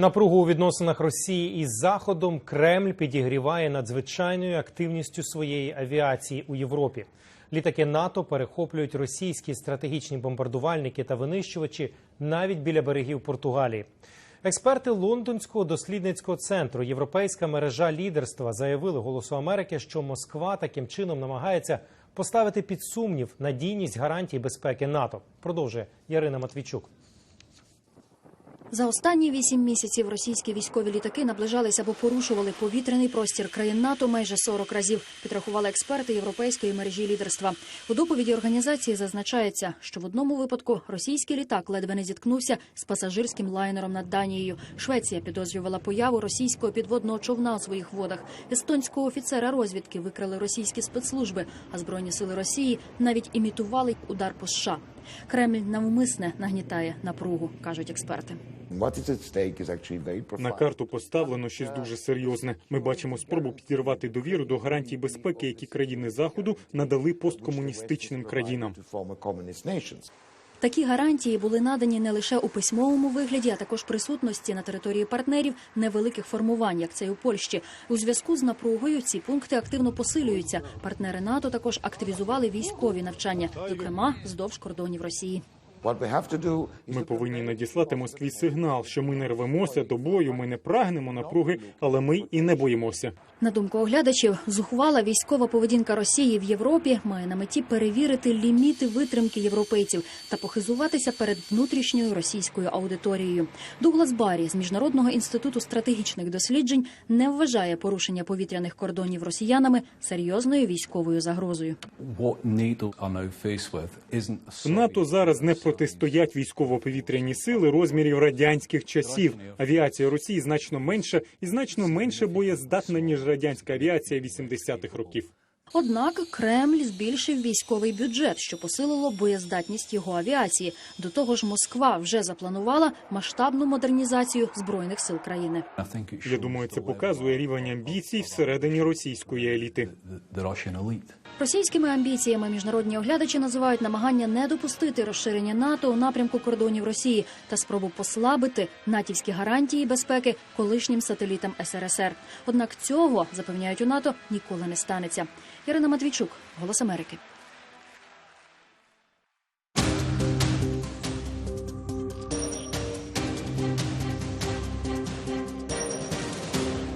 Напругу у відносинах Росії із Заходом Кремль підігріває надзвичайною активністю своєї авіації у Європі. Літаки НАТО перехоплюють російські стратегічні бомбардувальники та винищувачі навіть біля берегів Португалії. Експерти Лондонського дослідницького центру Європейська мережа лідерства заявили Голосу Америки, що Москва таким чином намагається поставити під сумнів надійність гарантій безпеки НАТО. Продовжує Ярина Матвійчук. За останні вісім місяців російські військові літаки наближалися або порушували повітряний простір країн НАТО майже 40 разів. Підрахували експерти європейської мережі лідерства. У доповіді організації зазначається, що в одному випадку російський літак ледве не зіткнувся з пасажирським лайнером над Данією. Швеція підозрювала появу російського підводного човна у своїх водах. Естонського офіцера розвідки викрили російські спецслужби, а збройні сили Росії навіть імітували удар по США. Кремль навмисне нагнітає напругу, кажуть експерти. На карту поставлено щось дуже серйозне. Ми бачимо спробу підірвати довіру до гарантій безпеки, які країни заходу надали посткомуністичним країнам. Такі гарантії були надані не лише у письмовому вигляді, а також присутності на території партнерів невеликих формувань, як це й у Польщі. У зв'язку з напругою ці пункти активно посилюються. Партнери НАТО також активізували військові навчання, зокрема вздовж кордонів Росії. What we have to do is Ми повинні надіслати Москві сигнал, що ми не рвемося до бою, ми не прагнемо напруги, але ми і не боїмося. На думку оглядачів, зухвала військова поведінка Росії в Європі має на меті перевірити ліміти витримки європейців та похизуватися перед внутрішньою російською аудиторією. Дуглас Барі з міжнародного інституту стратегічних досліджень не вважає порушення повітряних кордонів росіянами серйозною військовою загрозою. what NATO are now faced with isn't a solid НАТО зараз не протистоять військово-повітряні сили розмірів радянських часів. Авіація Росії значно менша і значно менше боєздатна ніж радянська авіація 80-х років. Однак Кремль збільшив військовий бюджет, що посилило боєздатність його авіації. До того ж, Москва вже запланувала масштабну модернізацію збройних сил країни. Я думаю, це показує рівень амбіцій всередині російської еліти. Російськими амбіціями міжнародні оглядачі називають намагання не допустити розширення НАТО у напрямку кордонів Росії та спробу послабити натівські гарантії безпеки колишнім сателітам СРСР. Однак цього запевняють у НАТО ніколи не станеться. Ірина Матвійчук, Голос Америки.